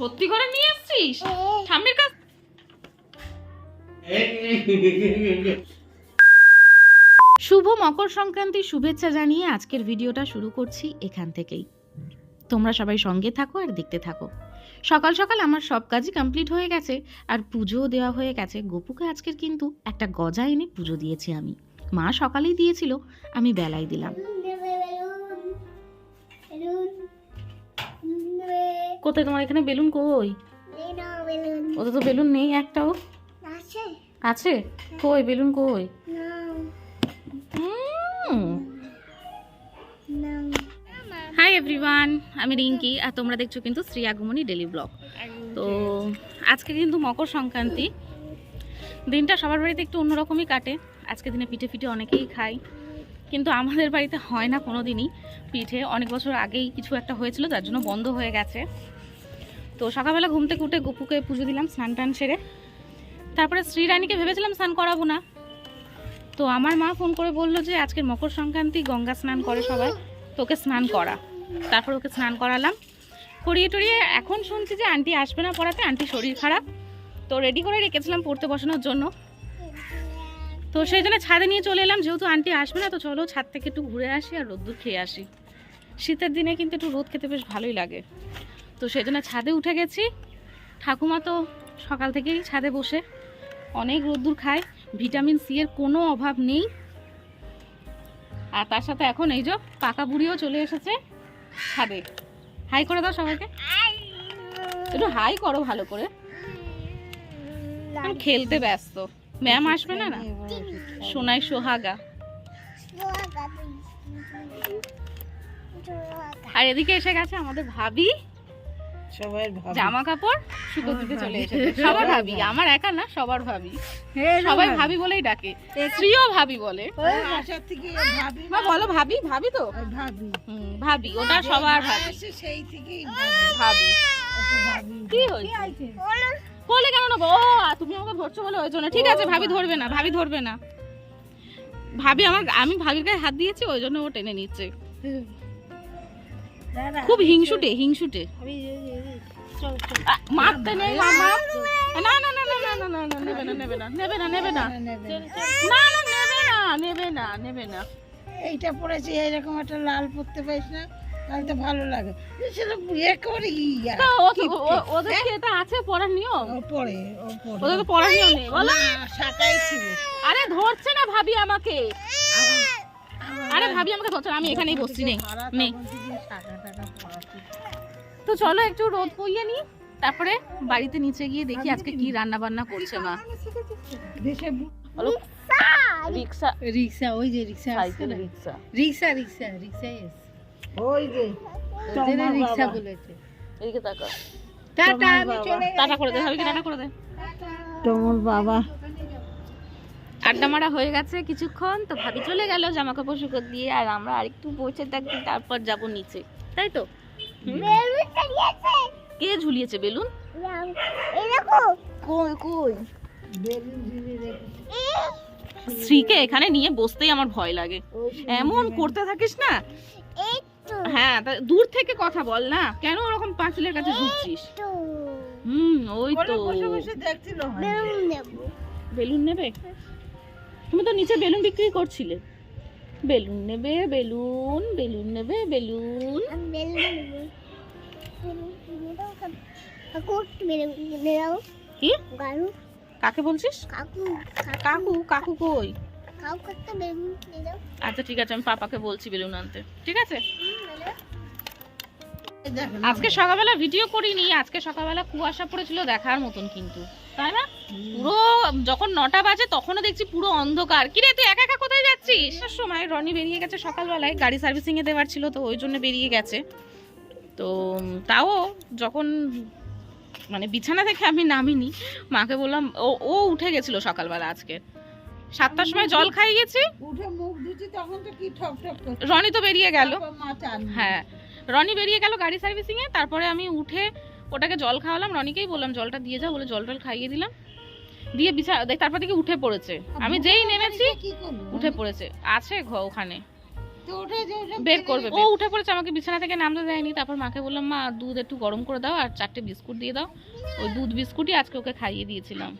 সত্যি করে নিয়ে এসছিস ঠাম্মির কাছ শুভ মকর সংক্রান্তির শুভেচ্ছা জানিয়ে আজকের ভিডিওটা শুরু করছি এখান থেকেই। তোমরা সবাই সঙ্গে থাকো আর দেখতে থাকো। সকাল সকাল আমার সব কাজই কমপ্লিট হয়ে গেছে আর পুজোও দেওয়া হয়ে গেছে। গোপুকে আজকের কিন্তু একটা গজা এনে পুজো দিয়েছি আমি। মা সকালেই দিয়েছিল আমি বেলায় দিলাম। কোথায় তোমার এখানে বেলুন কই? ওতে তো বেলুন নেই একটাও। আছে? কই বেলুন কই? হাই এভরিওয়ান আমি রিঙ্কি আর তোমরা দেখছ কিন্তু শ্রী আগমনী ডেলি ব্লগ তো আজকে কিন্তু মকর সংক্রান্তি। দিনটা সবার বাড়িতে একটু অন্যরকমই কাটে। আজকে দিনে পিঠে পিঠে অনেকেই খায়। কিন্তু আমাদের বাড়িতে হয় না কোনো দিনই পিঠে অনেক বছর আগেই কিছু একটা হয়েছিল যার জন্য বন্ধ হয়ে গেছে। তো সকালবেলা ঘুম থেকে উঠে গপুকে পুজো দিলাম, স্নান টান সেরে। তারপরে শ্রীরানীকে ভেবেছিলাম স্নান করাবো না। তো আমার মা ফোন করে বলল যে আজকের মকর সংক্রান্তি, গঙ্গা স্নান করে সবাই। তোকে স্নান করা। তারপর ওকে স্নান করালাম। করিয়ে টরিয়ে এখন শুনছি যে আন্টি আসবে না পড়াতে আন্টি শরীর খারাপ। তো রেডি করে রেখেছিলাম পড়তে বসানোর জন্য। তো সেই জন্য ছাদে নিয়ে চলে এলাম। যেহেতু আন্টি আসবে না, তো চলো ছাদ থেকে একটু ঘুরে আসি আর রোদ্দুর খেয়ে আসি। শীতের দিনে কিন্তু একটু রোদ খেতে বেশ ভালোই লাগে। তো সেই জন্য ছাদে উঠে গেছি। ঠাকুমা তো সকাল থেকেই ছাদে বসে। অনেক রোদ্দুর খায়। ভিটামিন সি এর কোনো অভাব নেই। আর তার সাথে এখন এই যে পাকা বুড়িও চলে এসেছে ছাদে। হাই করে দাও সবাইকে। একটু হাই করো ভালো করে। খেলতে ব্যস্ত। ম্যাম আসবে না না? সোনাই সোহাগা। আর এদিকে এসে গেছে আমাদের ভাবি। সবাই জামা কাপড় শুকো দিতে চলে এসেছে। সবার ভাবি আমার একা না সবার ভাবি। হ্যাঁ, সবাই ভাবি। বলেই ডাকে স্ত্রীও ভাবি বলে। থেকে মা বলো ভাবি ভাবি তো? ভাবি। ভাবি ওটা সবার ভাবি। সেই থেকেই ভাবি। কি হয়েছে? বলে। কেন নেব ও তুমি আমাকে ধরছো বলে ওই জন্য। ঠিক আছে ভাবি ধরবে না ভাবি ধরবে না। ভাবি আমার আমি ভাবির গায়ে হাত দিয়েছি ওই জন্য ও টেনে নিচ্ছে। খুব হিংসুটে হিংসুটে মারতে নেই মামা না না না না না না না না নেবে না নেবে না নেবে না নেবে না না। না নেবে না নেবে না নেবে না এইটা পড়েছি এইরকম একটা লাল পড়তে পারিস না তাহলে তো ভালো লাগে সেটা ইয়া ও- ও- ওদের কি এটা আছে পড়ার নিয়ম পড়ে ওদের তো পড়ার নিয়ম নেই বলো ছিল আরে ধরছে না ভাবি আমাকে আরে ভাবি আমাকে ধরছে আমি এখানেই বসছি নেই নেই। তো চলো একটু রোদ পইয়ে নি তারপরে বাড়িতে নিচে গিয়ে দেখি আজকে কি রান্না বান্না করছে মা। রিক্সা! রিক্সা। ওই যে রিক্সা আসছে সাইকেল না? রিক্সা। রিক্সা রিক্সা রিক্সা ওই যে রিক্সা বলেছে। এদিকে তাকা টাটা আমি চলে টাটা করে দে ভাবিকে টাটা করে দে। তোমার বাবা। আড্ডা মারা হয়ে গেছে কিছুক্ষণ তো ভাবি চলে গেল জামা কাপড় শুকো দিয়ে আর আমরা আরেকটু বসে থাকছি তারপর যাব নিচে। তাই তো? কে ঝুলিয়েছে বেলুন? কই কই? বেলুন ঝুলিয়ে রেখেছে শ্রীকে এখানে নিয়ে বসতেই আমার ভয় লাগে। এমন করতে থাকিস না? হ্যাঁ তা দূর থেকে কথা বল না। কেন ওরকম পাঁচিলের কাছে ঝুঁকছিস? হুম ওই তো। বেলুন নেবে? তুমি তো নিচে বেলুন বিক্রি করছিলে। বেলুন নেবে বেলুন বেলুন নেবে বেলুন। কি? কাকে বলছিস? কাকু কাকু। কই? আচ্ছা ঠিক আছে আমি পাপাকে বলছি বেলুন আনতে। ঠিক আছে? আজকে সকালবেলা ভিডিও করিনি আজকে সকালবেলা কুয়াশা পড়েছিল দেখার মতন কিন্তু। তাই না? পুরো যখন নটা বাজে তখনও দেখছি পুরো অন্ধকার। কিরে তুই একা একা কোথায় যাচ্ছিস? সময় রনি বেরিয়ে গেছে সকালবেলায় গাড়ি সার্ভিসিং এ দেওয়ার ছিল তো ওই জন্য বেরিয়ে গেছে। তো তাও যখন মানে বিছানা থেকে আমি নামিনি মাকে বললাম ও ও উঠে গেছিল সকালবেলা আজকে। সাতটার সময় জল খাই গেছি উঠে মুখ ধুচ্ছি তখন তো কি ঠক ঠক করছে। রনি তো বেরিয়ে গেল। হ্যাঁ রনি বেরিয়ে গেল গাড়ি সার্ভিসিং এ তারপরে আমি উঠে ওটাকে জল খাওয়ালাম রনিকেই বললাম জলটা দিয়ে যাও বলে জল টল খাইয়ে দিলাম। দিয়ে বিছা দেখ তারপর থেকে উঠে পড়েছে। আমি যেই নেমেছি উঠে পড়েছে। আছে ঘ- ওখানে। বের করবে ও উঠে পড়েছে আমাকে বিছানা থেকে নামতে দেয়নি। তারপর মাকে বললাম মা দুধ একটু গরম করে দাও আর চারটে বিস্কুট দিয়ে দাও। ওই দুধ বিস্কুটই আজকে ওকে খাইয়ে দিয়েছিলাম।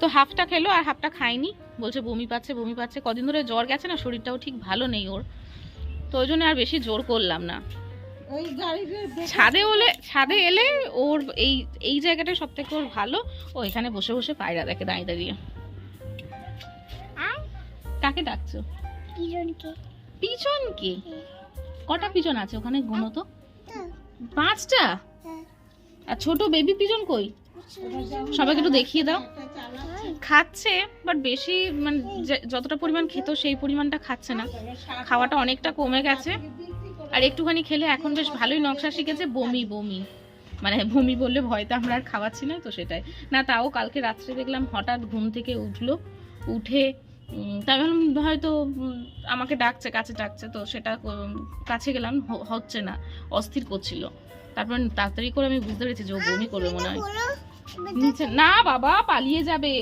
তো হাফটা খেলো আর হাফটা খায়নি বলছে বমি পাচ্ছে বমি পাচ্ছে। কদিন ধরে জ্বর গেছে না শরীরটাও ঠিক ভালো নেই ওর। তো ওই জন্য আর বেশি জোর করলাম না। ছাদে হলে ছাদে এলে ওর এই এই জায়গাটা সব থেকে ওর ভালো। ও এখানে বসে বসে পায়রা দেখে দাঁড়িয়ে দাঁড়িয়ে। কাকে ডাকছো? পিছন কে কটা পিছন আছে ওখানে গুনো তো? পাঁচটা? আর ছোট বেবি পিছন কই? সবাইকে একটু দেখিয়ে দাও। খাচ্ছে বাট বেশি মানে যে- যতটা পরিমাণ খেত সেই পরিমাণটা খাচ্ছে না। খাওয়াটা অনেকটা কমে গেছে। আর একটুখানি খেলে এখন বেশ ভালোই নকশা শিখেছে, বমি বমি। মানে বমি বললে ভয়তে আমরা আর খাওয়াচ্ছি না, তো সেটাই। না, তাও কালকে রাত্রে দেখলাম হঠাৎ ঘুম থেকে উঠল, উঠে তাই ভাবলাম হয়তো আমাকে ডাকছে, কাছে ডাকছে, তো সেটা কাছে গেলাম হচ্ছে না, অস্থির করছিল। তারপর তাড়াতাড়ি করে আমি বুঝতে পেরেছি যে ও বমি করবে মনে হয়। নিচে, না বাবা, পালিয়ে যাবে।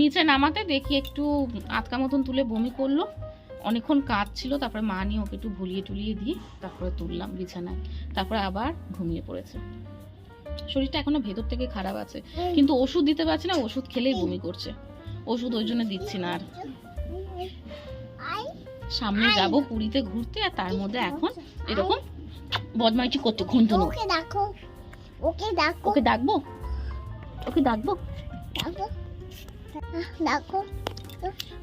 নিচে নামাতে দেখি, একটু আটকা মতন তুলে বমি করল। অনেকক্ষণ কাঁদছিল তারপরে মা নিয়ে ওকে একটু ভুলিয়ে টুলিয়ে দিয়ে তারপরে তুললাম বিছানায় তারপরে আবার ঘুমিয়ে পড়েছে। শরীরটা এখনও ভেতর থেকে খারাপ আছে কিন্তু ওষুধ দিতে পারছি না ওষুধ খেলেই বমি করছে। ওষুধ ওই জন্য দিচ্ছি না আর। সামনে যাব পুরীতে ঘুরতে আর তার মধ্যে এখন এরকম বদমাইশি করছে ঘুমটুনো ওকে ডাকো ওকে ডাকো। ওকে ডাকবো? ওকে ডাকবো? ডাকো। ডাকো।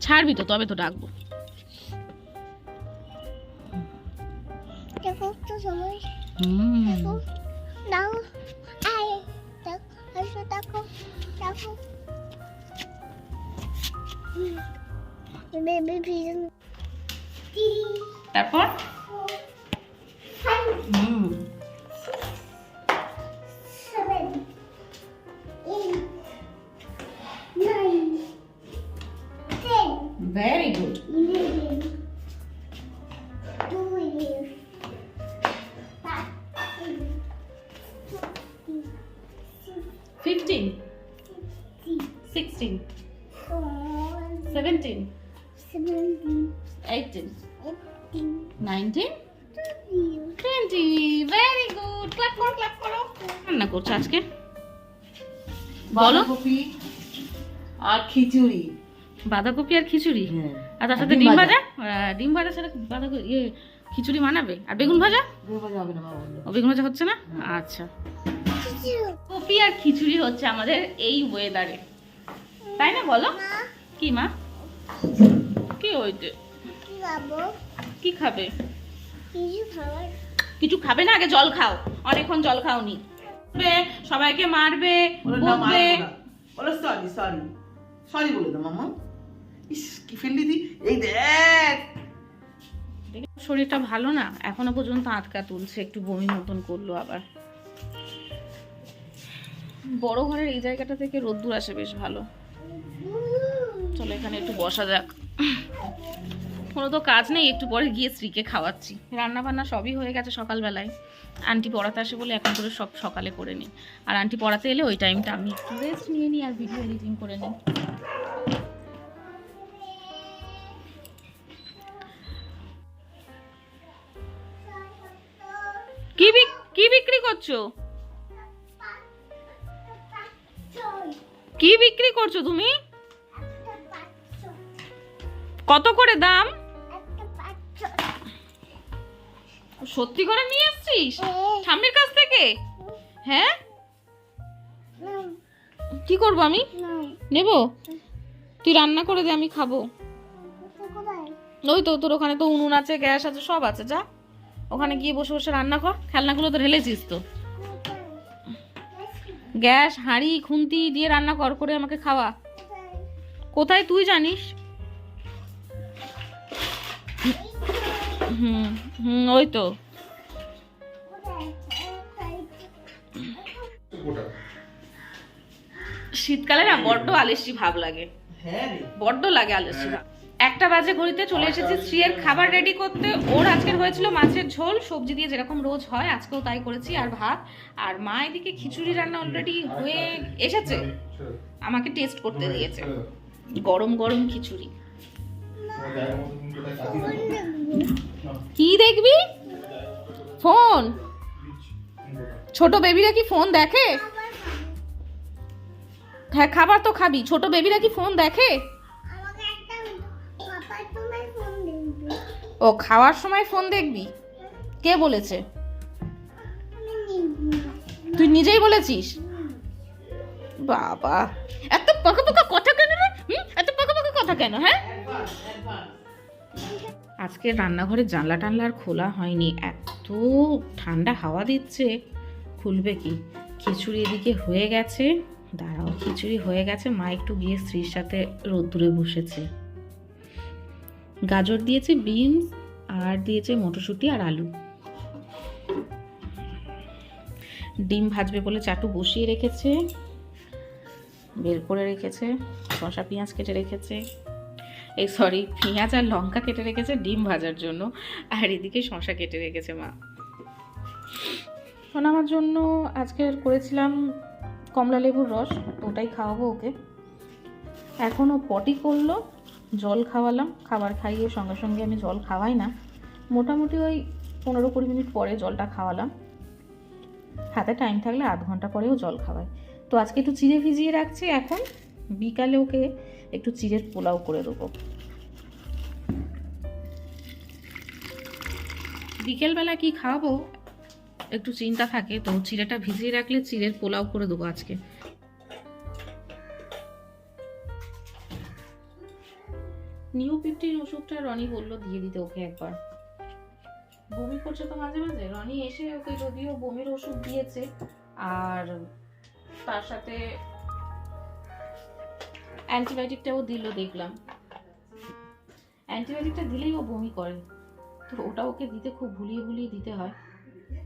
ছাড়বি তো তবে তো ডাকবো। দেখো তো হুম। দেখো দাও। আয় দেখো দেখো দেখো। বেবি ভিজন তারপর? হুম। আর খিচুড়ি। বাঁধাকপি আর খিচুড়ি? হ্যাঁ। আর তার সাথে ডিম ভাজা। ডিম ভাজা ছাড়া বাঁধাকপি ইয়ে খিচুড়ি মানাবে? আর বেগুন ভাজা? বেগুন ভাজা হচ্ছে না? আচ্ছা। কপি আর খিচুড়ি হচ্ছে আমাদের এই ওয়েদারে তাই না বলো? কি মা? কি ওইতে কি খাবে? কিছু খাবে না? আগে জল খাও। অনেকক্ষণ জল খাওনি। সবাইকে মারবে বকবে। বলো সরি সরি সরি বলে দাও, মামা। ইস, কি ফেললি দি। এই দেখ। শরীরটা ভালো না, এখনও পর্যন্ত আটকা তুলছে, একটু বমি মতন করল আবার। বড় ঘরের এই জায়গাটা থেকে রোদ্দুর আসে বেশ ভালো। চলো এখানে একটু বসা যাক। কোনো তো কাজ নেই, একটু পরে গিয়ে স্ত্রীকে খাওয়াচ্ছি। রান্না বান্না সবই হয়ে গেছে সকালবেলায়। আন্টি পড়াতে আসে বলে এখন করে সব সকালে করে নিই আর আন্টি পড়াতে এলে ওই টাইমটা আমি একটু রেস্ট নিয়ে নিই আর ভিডিও এডিটিং করে নিই। কি বিক- কি বিক্রি করছ? কি বিক্রি করছ তুমি? কত করে দাম? সত্যি করে নিয়ে এসছিস ঠাম্মির কাছ থেকে? হ্যাঁ? কি করব আমি? নেব? তুই রান্না করে দে আমি খাব। ওই তো তোর ওখানে তো উনুন আছে গ্যাস আছে সব আছে যা। ওখানে গিয়ে বসে বসে রান্না কর খেলনাগুলো তো ঢেলেছিস তো। গ্যাস হাঁড়ি খুন্তি দিয়ে রান্না কর করে আমাকে খাওয়া। কোথায় তুই জানিস? হুম হুম ওই তো। শীতকালে না বড্ড আলেসি ভাব লাগে। হ্যাঁ বড্ড লাগে আলসি ভাব। একটা বাজে ঘড়িতে চলে এসেছি স্ত্রীর খাবার রেডি করতে। ওর আজকের হয়েছিল মাছের ঝোল সবজি দিয়ে যেরকম রোজ হয় আজকেও তাই করেছি আর ভাত। আর মা এদিকে খিচুড়ি রান্না অলরেডি হয়ে এসেছে। আমাকে টেস্ট করতে দিয়েছে। গরম গরম খিচুড়ি। কি দেখবি? ফোন। ছোট বেবিরা কি ফোন দেখে? হ্যাঁ খাবার তো খাবি। ছোট বেবিরা কি ফোন দেখে? ও, খাওয়ার সময় ফোন দেখবি? কে বলেছে? তুই নিজেই বলেছিস? বাবা। এত পাকা পাকা কথা কেন রে? এত পাকা পাকা কথা কেন হ্যাঁ? আজকে রান্নাঘরে জানলা টানলা আর খোলা হয়নি। এত ঠান্ডা হাওয়া দিচ্ছে। খুলবে কি? খিচুড়ি এদিকে হয়ে গেছে। দাঁড়াও, খিচুড়ি হয়ে গেছে। মা একটু গিয়ে স্ত্রীর সাথে রোদ্দুরে বসেছে। গাজর দিয়েছে বিনস, আর দিয়েছে মটরশুঁটি আর আলু। ডিম ভাজবে বলে চাটু বসিয়ে রেখেছে। বের করে রেখেছে। শসা, পেঁয়াজ কেটে রেখেছে। এই সরি, পেঁয়াজ আর লঙ্কা কেটে রেখেছে, ডিম ভাজার জন্য। আর এদিকে শশা কেটে রেখেছে মা। এখন আমার জন্য আজকে করেছিলাম কমলা লেবুর রস, ওটাই খাওয়াবো ওকে। এখনও পটি করল, জল খাওয়ালাম, খাবার খাইয়ে সঙ্গে সঙ্গে আমি জল খাওয়াই না। মোটামুটি ওই পনেরো কুড়ি মিনিট পরে জলটা খাওয়ালাম। হাতে টাইম থাকলে আধ ঘণ্টা পরেও জল খাওয়াই। তো আজকে একটু চিড়ে ভিজিয়ে রাখছি এখন। বিকালে ওকে একটু চিড়ের পোলাও করে দেবো। বিকেলবেলা কি খাওয়াবো? একটু চিন্তা থাকে, তো চিড়েটা ভিজিয়ে রাখলে চিড়ের পোলাও করে দেবো আজকে। নিউ ফিফটিন ওষুধটা রনি বলল দিয়ে দিতে ওকে একবার। বমি করছে তো মাঝে মাঝে। রনি এসে ওকে যদিও বমির ওষুধ দিয়েছে, আর তার সাথে অ্যান্টিবায়োটিকটাও দিল দেখলাম। অ্যান্টিবায়োটিকটা দিলেই ও বমি করে। তো ওটা ওকে দিতে খুব ভুলিয়ে ভুলিয়ে দিতে হয়।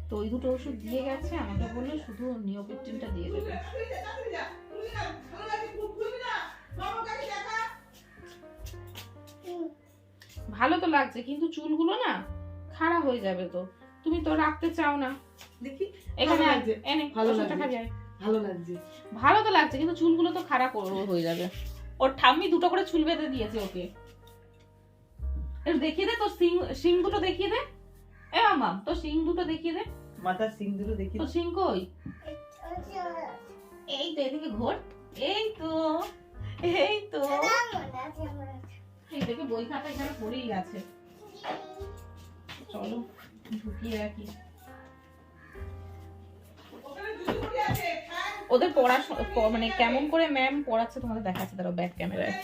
তো ওই দুটো ওষুধ দিয়ে গেছে আমাকে বলল শুধু নিওপিকটিনটা দিয়ে দেবে। ভালো তো লাগছে কিন্তু চুলগুলো না খাড়া হয়ে যাবে তো। তুমি তো রাখতে চাও না। দেখি এখানে এনে ভালো ওষুধটা। খাবি। ভালো লাগছে। ভালো তো লাগছে কিন্তু চুলগুলো তো খারাপ হয়ে যাবে। ওর ঠাম্মি দুটো করে চুল বেঁধে দিয়েছে ওকে। দেখিয়ে দে তোর সিং সিং দুটো দেখিয়ে দে। এ মামা তোর সিং দুটো দেখিয়ে দে। মাথার সিং দুটো দেখি তোর সিং কই? এই তো এদিকে ঘোর। এই তো এই তো। এই দেখে বই খাতা এখানে পড়েই আছে। চলো ঢুকিয়ে রাখি। ওদের পড়াশোনা মানে কেমন করে ম্যাম পড়াচ্ছে তোমাদের দেখাচ্ছে তারা ব্যাক ক্যামেরায়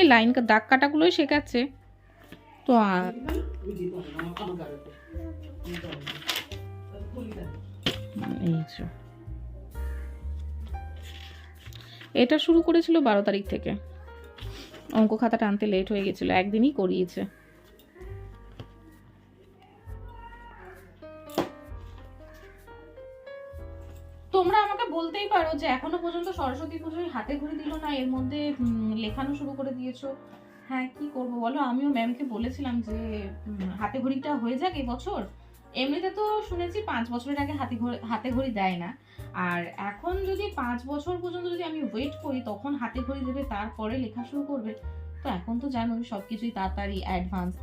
এই লাইন দাগ কাটাগুলোই শেখাচ্ছে। তো আর এটা শুরু করেছিল বারো তারিখ থেকে। অঙ্ক খাতাটা আনতে লেট হয়ে গেছিল, একদিনই করিয়েছে। বলতেই পারো যে এখনও পর্যন্ত সরস্বতী পুজোয় হাতে ঘড়ি দিল না, এর মধ্যে লেখানো শুরু করে দিয়েছ। হ্যাঁ কি করব বলো? আমিও ম্যামকে বলেছিলাম যে হাতে ঘড়িটা হয়ে যাক এবছর এমনিতে তো শুনেছি পাঁচ বছরের আগে হাতে ঘড়ি হাতে ঘড়ি দেয় না। আর এখন যদি পাঁচ বছর পর্যন্ত যদি আমি ওয়েট করি, তখন হাতে ঘড়ি দেবে, তারপরে লেখা শুরু করবে। তো এখন তো জানো সব কিছুই তাড়াতাড়ি অ্যাডভান্স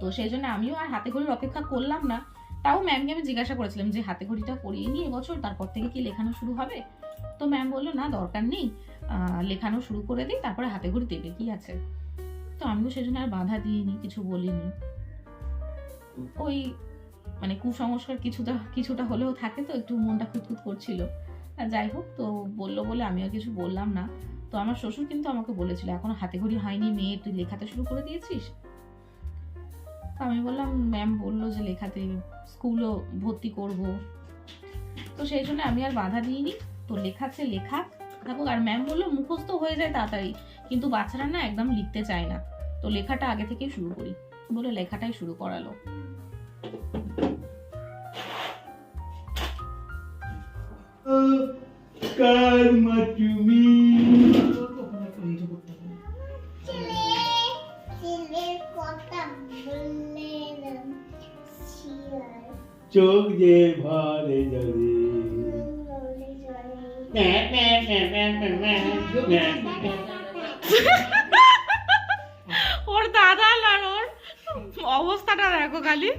তো সেই জন্য আমিও আর হাতে ঘড়ির অপেক্ষা করলাম না। তাও ম্যামকে আমি জিজ্ঞাসা করেছিলাম যে হাতে ঘড়িটা পরিয়ে নিই এবছর তারপর থেকে কি লেখানো শুরু হবে? তো ম্যাম বলল, না, দরকার নেই। লেখানো শুরু করে দিই, তারপরে হাতে ঘড়ি দেবে, কি আছে? তো আমিও সেজন্য আর বাধা দিইনি, কিছু বলিনি। ওই মানে কুসংস্কার কিছুটা কিছুটা হলেও থাকে তো, একটু মনটা খুঁতখুত করছিল। আর যাই হোক, তো বলল বলে আমিও কিছু বললাম না। তো আমার শ্বশুর কিন্তু আমাকে বলেছিল, এখনও হাতে ঘড়ি হয়নি মেয়ে তুই লেখাতে শুরু করে দিয়েছিস? তো আমি বললাম ম্যাম বলল যে লেখাতে স্কুলও ভর্তি করব। তো সেই জন্য আমি আর বাধা দিইনি। তো লেখাচ্ছে লেখাক থাকুক আর ম্যাম বলল, মুখস্থ হয়ে যায় তাড়াতাড়ি। কিন্তু বাচ্চারা না একদম লিখতে চায় না। তো লেখাটা আগে থেকেই শুরু করি। বলে লেখাটাই শুরু করালো। karma to me. চোখ যে ভরে যাবে ওর দাদা আর ওর অবস্থাটা দেখো খালি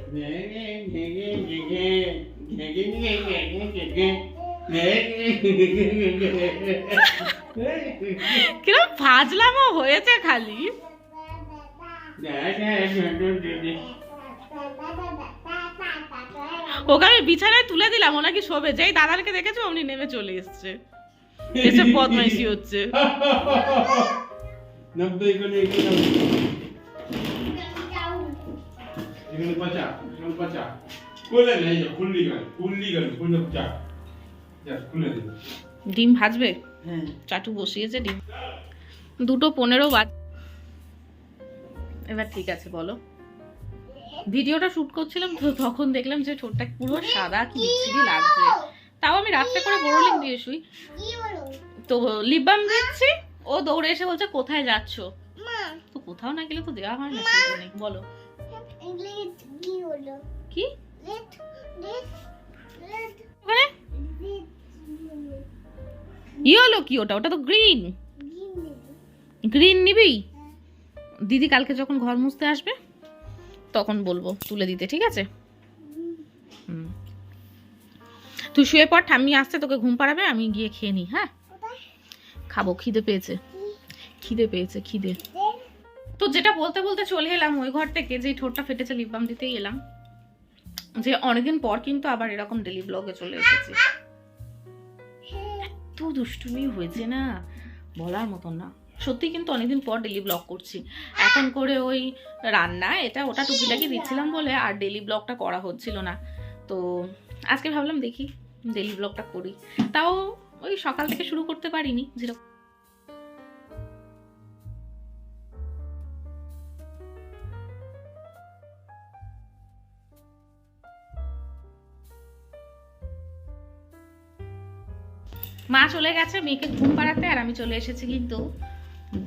কিরম ফাজলামো হয়েছে খালি ওকে আমি বিছানায় তুলে দিলাম ও নাকি শোবে। যেই দাদারকে দেখেছ অমনি নেমে চলে এসছে। এসে বদমাইশি হচ্ছে। ডিম ভাজবে? হ্যাঁ। চাটু বসিয়েছে ডিম। দুটো পনেরো বাজ এবার ঠিক আছে বলো। ভিডিওটা শুট করছিলাম তো তখন দেখলাম যে ঠোঁটটা পুরো সাদা কি বিচ্ছিরি লাগছে। তাও আমি রাত্রে করে বোরোলিং দিয়ে শুই। তো লিপ বাম দিচ্ছি ও দৌড়ে এসে বলছে কোথায় যাচ্ছ? মা তো কোথাও না গেলে তো দেওয়া হয় না বলো। কি? ওখানে? লেট কি ওটা? ওটা তো গ্রিন গ্রিন নিবি? দিদি কালকে যখন ঘর মুছতে আসবে তখন বলব, তুলে দিতে, ঠিক আছে? হুম। তুই শুয়ে পর ঠাম্মি আসতে তোকে ঘুম পাড়াবে, আমি গিয়ে খেয়ে নিই হ্যাঁ? খাব, খিদে পেয়েছে। খিদে পেয়েছে, খিদে। তো যেটা বলতে বলতে চলে এলাম ওই ঘর থেকে যে ঠোঁটটা ফেটেছে লিপ বাম দিতেই এলাম। যে অনেকদিন পর কিন্তু আবার এরকম ডেলি ব্লগে চলে এসেছি। এত দুষ্টুমি হয়েছে না? বলার মতন না। সত্যি কিন্তু অনেকদিন পর ডেলি ব্লগ করছি। এখন করে ওই রান্না, এটা ওটা টুকিটাকি দিচ্ছিলাম বলে আর ডেলি ব্লগটা করা হচ্ছিল না। তো আজকে ভাবলাম দেখি ডেলি ব্লগটা করি। তাও ওই সকাল থেকে শুরু করতে পারিনি, যেরকম মা চলে গেছে, মেয়েকে ঘুম পাড়াতে, আর আমি চলে এসেছি কিন্তু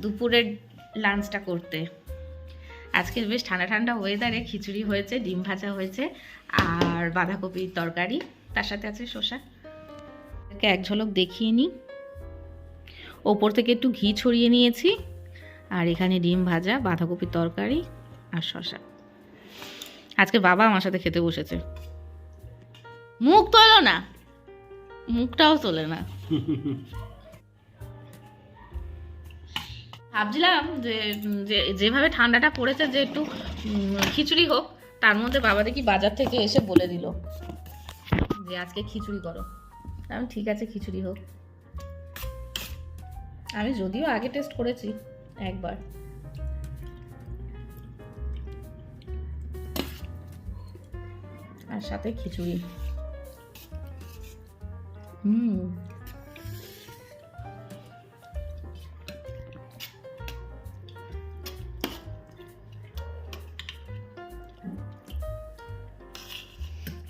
দুপুরের লাঞ্চটা করতে। আজকে বেশ ঠান্ডা ঠান্ডা ওয়েদারে খিচুড়ি হয়েছে, ডিম ভাজা হয়েছে আর বাঁধাকপির তরকারি। তার সাথে আছে শসা। একে ঝলক দেখিয়ে নিই। ওপর থেকে একটু ঘি ছড়িয়ে নিয়েছি। আর এখানে ডিম ভাজা, বাঁধাকপির তরকারি আর শসা। আজকে বাবা আমার সাথে খেতে বসেছে। মুখ তোলো না। মুখটাও তোলে না। ভাবছিলাম যে যেভাবে ঠান্ডাটা পড়েছে যে একটু খিচুড়ি হোক, তার মধ্যে বাবা দেখি বাজার থেকে এসে বলে দিল যে, আজকে খিচুড়ি করো। আমি, ঠিক আছে, খিচুড়ি হোক। আমি যদিও আগে টেস্ট করেছি একবার। আর সাথে খিচুড়ি। হুম।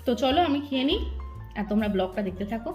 তো চলো আমি খেয়ে নিই আর তোমরা ব্লগটা দেখতে থাকো।